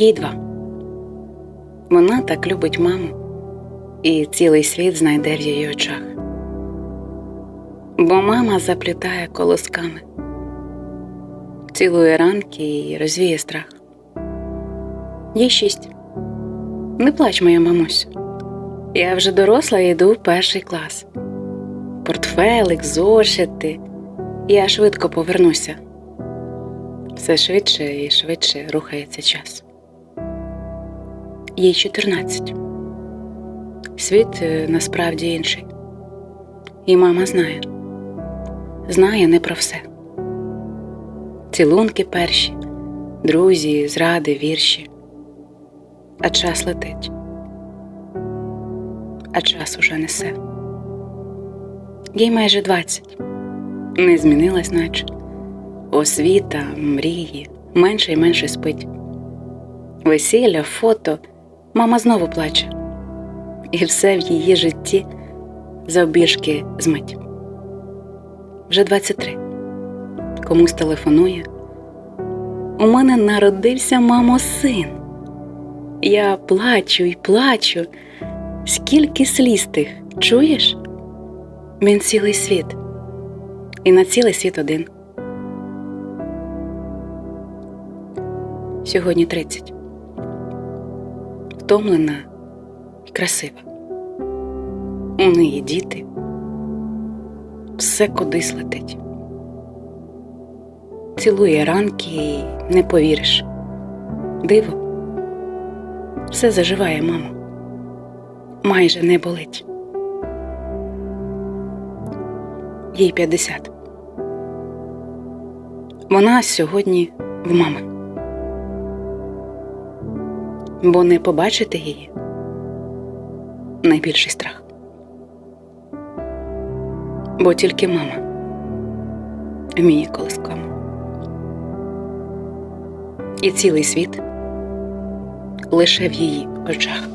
Їй два. Вона так любить маму, і цілий світ знайде в її очах. Бо мама заплітає колосками, цілує ранки і розвіє страх. Їй шість. Не плач, моя мамусь. Я вже доросла і йду в перший клас. Портфелик, зошити. Я швидко повернуся. Все швидше і швидше рухається час. Їй 14. Світ е, насправді інший. І мама знає. Знає не про все. Цілунки перші, друзі, зради, вірші. А час летить. А час уже несе. Їй майже 20. Не змінилась, наче. Освіта, мрії, менше й менше спить. Весілля, фото, мама знову плаче. І все в її житті завбіжки змить. Вже 23. Комусь телефонує. У мене народився мамо син. Я плачу і плачу. Скільки сліз тих, чуєш? Він цілий світ. І на цілий світ один. Сьогодні 30. Втомлена і красива. У неї діти. Все кудись летить. Цілує ранки і не повіриш. Диво. Все заживає, мамо. Майже не болить. Їй 50. Вона сьогодні в мами. Бо не побачити її найбільший страх. Бо тільки мама вміє колисками. І цілий світ лише в її очах.